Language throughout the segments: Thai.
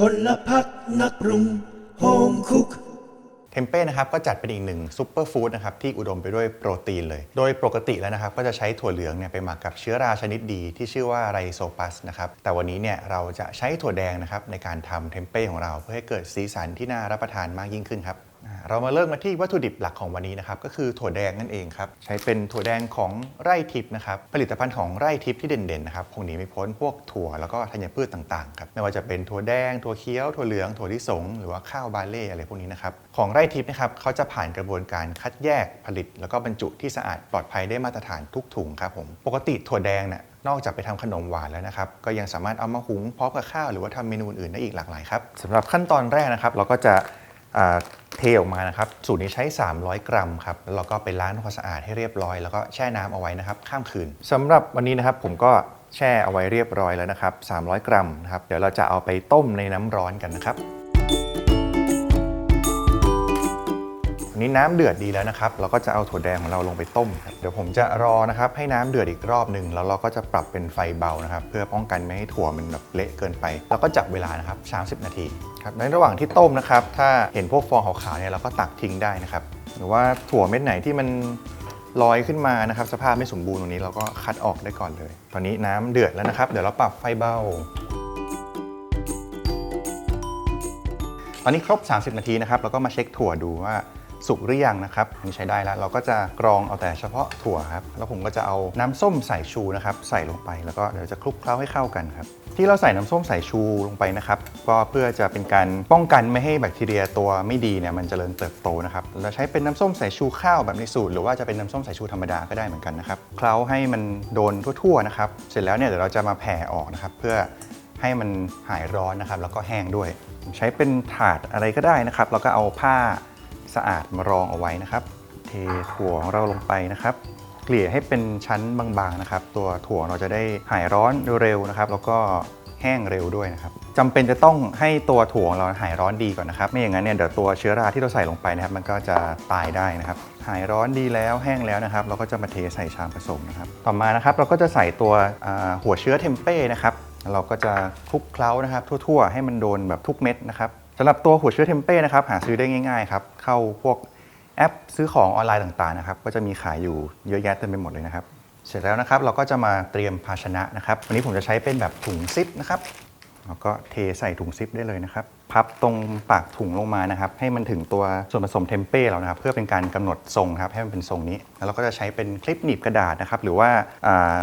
พลพักนักปรุงโฮมคุก เทมเป้นะครับก็จัดเป็นอีกหนึ่งซูเปอร์ฟู้ดนะครับที่อุดมไปด้วยโปรตีนเลย โดยปกติแล้วนะครับก็จะใช้ถั่วเหลืองเนี่ยไปหมักกับเชื้อราชนิดดีที่ชื่อว่าไรโซปัสนะครับแต่วันนี้เนี่ยเราจะใช้ถั่วแดงนะครับในการทำเทมเป้ของเราเพื่อให้เกิดสีสันที่น่ารับประทานมากยิ่งขึ้นครับ เรามาเริ่มกันที่วัตถุดิบหลักของวันนี้นะครับก็คือถั่วแดงนั่นเองครับใช้เป็นถั่วแดงของไร่ทิพย์นะครับผลิตภัณฑ์ของไร่ทิพย์ที่เด่นๆนะครับคงหนีไม่พ้นพวกถั่วแล้วก็ธัญพืชต่างๆครับไม่ว่าจะเป็นถั่วแดงถั่วเขียวถั่วเหลืองถั่วลิสงหรือว่าข้าวบาเล่อะไรพวกนี้นะครับของไร่ทิพย์นะครับเขาจะผ่านกระบวนการคัดแยกผลิต แล้วก็บรรจุที่สะอาดปลอดภัยได้มาตรฐานทุกถุงครับผมปกติถั่วแดงเนี่ยนอกจากไปทำขนมหวานแล้วนะครับ ก็ยังสามารถเอามาหุงพร้อมกับข้าวหรือว่าทำเมนูอื่นได้อีกหลากหลายครับสำหรับขั้นตอนแรกนะครับ เราก็จะ เทออกมานะครับสูตรนี้ใช้ 300 กรัมครับแล้วเราก็ไปล้างทำความสะอาดให้เรียบร้อย แล้วก็แช่น้ำเอาไว้นะครับข้ามคืนสำหรับวันนี้นะครับผมก็แช่เอาไว้เรียบร้อยแล้วนะครับ 300 กรัมนะครับเดี๋ยวเราจะเอาไปต้มในน้ำร้อนกันนะครับ อันนี้น้ำเดือดดีแล้วนะครับ เราก็จะเอาถั่วแดงของเราลงไปต้มครับเดี๋ยวผมจะรอนะครับให้น้ำเดือดอีกรอบหนึ่งแล้วเราก็จะปรับเป็นไฟเบานะครับ เพื่อป้องกันไม่ให้ถั่วมันแบบเละเกินไปแล้วก็จับเวลานะครับ 30 นาทีครับในระหว่างที่ต้มนะครับ ถ้าเห็นพวกฟองขาวๆเนี่ยเราก็ตักทิ้งได้นะครับ หรือว่าถั่วเม็ดไหนที่มันลอยขึ้นมานะครับ สภาพไม่สมบูรณ์ตรงนี้เราก็คัดออกได้ก่อนเลย ตอนนี้น้ำเดือดแล้วนะครับ เดี๋ยวเราปรับไฟเบาตอนนี้ครบ 30 นาทีนะครับ เราก็มาเช็คถั่วดูว่า สุกหรือยังนะครับนี่ใช้ได้แล้วเราก็จะกรองเอาแต่เฉพาะถั่วครับแล้วผมก็จะเอาน้ำส้มสายชูนะครับ ใส่ลงไปแล้วก็เดี๋ยวจะคลุกเคล้าให้เข้ากันครับที่เราใส่น้ำส้มสายชูลงไปนะครับ ก็เพื่อจะเป็นการป้องกันไม่ให้แบคทีเรียตัวไม่ดีเนี่ยมันเจริญเติบโตนะครับเราใช้เป็นน้ำส้มสายชูข้าวแบบในสูตร หรือว่าจะเป็นน้ำส้มสายชูธรรมดาก็ได้เหมือนกันนะครับเคล้าให้มันโดนทั่วๆนะครับเสร็จแล้วเนี่ยเดี๋ยวเราจะมาแผ่ออกนะครับเพื่อให้มันหายร้อนนะครับ แล้วก็แห้งด้วย ใช้เป็นถาดอะไรก็ได้นะครับ แล้วก็เอาผ้า สะอาดมารองเอาไว้นะครับ เทถั่วของเราลงไปนะครับ เกลี่ยให้เป็นชั้นบางๆนะครับ ตัวถั่วเราจะได้หายร้อนเร็วๆนะครับ แล้วก็แห้งเร็วด้วยนะครับจำเป็นจะต้องให้ตัวถั่วเราหายร้อนดีก่อนนะครับ ไม่อย่างนั้นเนี่ยเดี๋ยวตัวเชื้อราที่เราใส่ลงไปนะครับ มันก็จะตายได้นะครับ หายร้อนดีแล้วแห้งแล้วนะครับ เราก็จะมาเทใส่ชามผสมนะครับ ต่อมานะครับเราก็จะใส่ตัวหัวเชื้อเทมเป้นะครับ เราก็จะคลุกเคล้านะครับ ทั่ว ๆ ให้มันโดนแบบทุกเม็ดนะครับ สำหรับตัวหัวเชื้อเทมเป้นะครับหาซื้อได้ง่ายๆครับเข้าพวกแอปซื้อของออนไลน์ต่างๆนะครับก็จะมีขายอยู่เยอะแยะเต็มไปหมดเลยนะครับ เสร็จแล้วนะครับเราก็จะมาเตรียมภาชนะนะครับวันนี้ผมจะใช้เป็นแบบถุงซิปนะครับแล้วก็เทใส่ถุงซิปได้เลยนะครับ พับตรงปากถุงลงมานะครับ ให้มันถึงตัวส่วนผสมเทมเป้เรานะครับ เพื่อเป็นการกำหนดทรงครับให้มันเป็นทรงนี้ แล้วเราก็จะใช้เป็นคลิปหนีบกระดาษนะครับ หรือว่า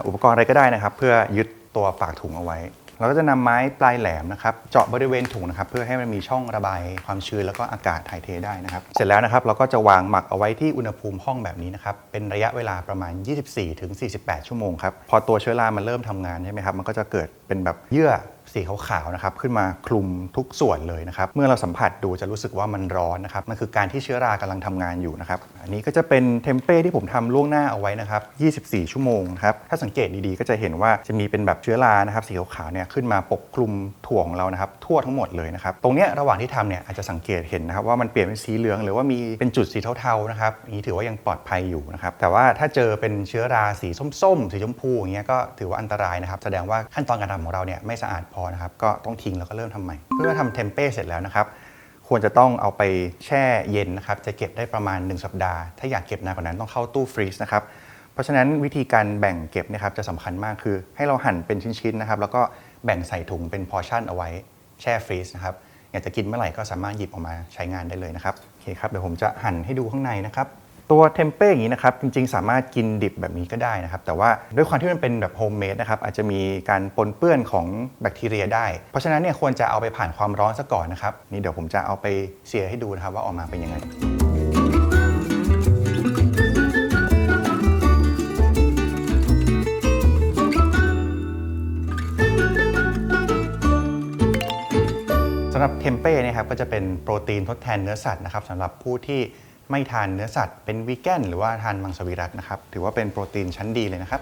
อุปกรณ์อะไรก็ได้นะครับ เพื่อยึดตัวปากถุงเอาไว้ เราก็จะนำไม้ปลายแหลมนะครับเจาะบริเวณถุงนะครับเพื่อให้มันมีช่องระบายความชื้นแล้วก็อากาศถ่ายเทได้นะครับ เสร็จแล้วนะครับเราก็จะวางหมักเอาไว้ที่อุณหภูมิห้องแบบนี้นะครับเป็นระยะเวลาประมาณ 24-48 ชั่วโมงครับพอตัวเชื้อรามันเริ่มทำงานใช่ไหมครับมันก็จะเกิดเป็นแบบเยื่อ สีขาวๆนะครับขึ้นมาคลุมทุกส่วนเลยนะครับเมื่อเราสัมผัสดูจะรู้สึกว่ามันร้อนนะครับมันคือการที่เชื้อรากำลังทำงานอยู่นะครับอันนี้ก็จะเป็นเทมเป้ที่ผมทำล่วงหน้าเอาไว้นะครับ 24 ชั่วโมงครับถ้าสังเกตดีๆ ก็จะเห็นว่าจะมีเป็นแบบเชื้อรานะครับสีขาวๆเนี่ยขึ้นมาปกคลุมถั่วของเรานะครับทั่วทั้งหมดเลยนะครับตรงเนี้ยระหว่างที่ทำเนี่ยอาจจะสังเกตเห็นนะครับว่ามันเปลี่ยนเป็นสีเหลืองหรือว่ามีเป็นจุดสีเทาๆนะครับนนี้ถือว่ายังปลอดภัยอยู่นะครับแต่ว่าถ้าเจอเป็นเชื้อราสีส้มๆสีชมพูอย่างเงี้ยก็ถือว่าอันตรายนะครับแสดงว่าขั้นตอนการทำของเราเนี่ยไม่สะอาดพอนะครับก็ต้องทิ้งแล้วก็เริ่มทำใหม่ เพื่อทำเทมเป้เสร็จแล้วนะครับ ควรจะต้องเอาไปแช่เย็นนะครับ จะเก็บได้ประมาณ 1 สัปดาห์ ถ้าอยากเก็บนานกว่านั้นต้องเข้าตู้ฟรีซนะครับ เพราะฉะนั้นวิธีการแบ่งเก็บนะครับจะสำคัญมากคือ ให้เราหั่นเป็นชิ้นๆนะครับ แล้วก็แบ่งใส่ถุงเป็นพอร์ชั่นเอาไว้แช่ฟรีซนะครับอยากจะกินเมื่อไหร่ก็สามารถหยิบออกมาใช้งานได้เลยนะครับโอเคครับเดี๋ยวผมจะหั่นให้ดูข้างในนะครับ ตัวเทมเป้อย่างนี้นะครับจริงๆ สามารถกินดิบแบบนี้ก็ได้นะครับ แต่ว่าด้วยความที่มันเป็นแบบโฮมเมดนะครับอาจจะมีการปนเปื้อนของแบคทีเรียได้ เพราะฉะนั้นเนี่ยควรจะเอาไปผ่านความร้อนซะก่อนนะครับนี่เดี๋ยวผมจะเอาไปเสียให้ดูนะครับว่าออกมาเป็นยังไงสำหรับเทมเป้เนะครับก็จะเป็นโปรตีนทดแทนเนื้อสัตว์นะครับสำหรับผู้ที่ ไม่ทานเนื้อสัตว์ เป็นวีแกนหรือว่าทานมังสวิรัตนะครับ ถือว่าเป็นโปรตีนชั้นดีเลยนะครับ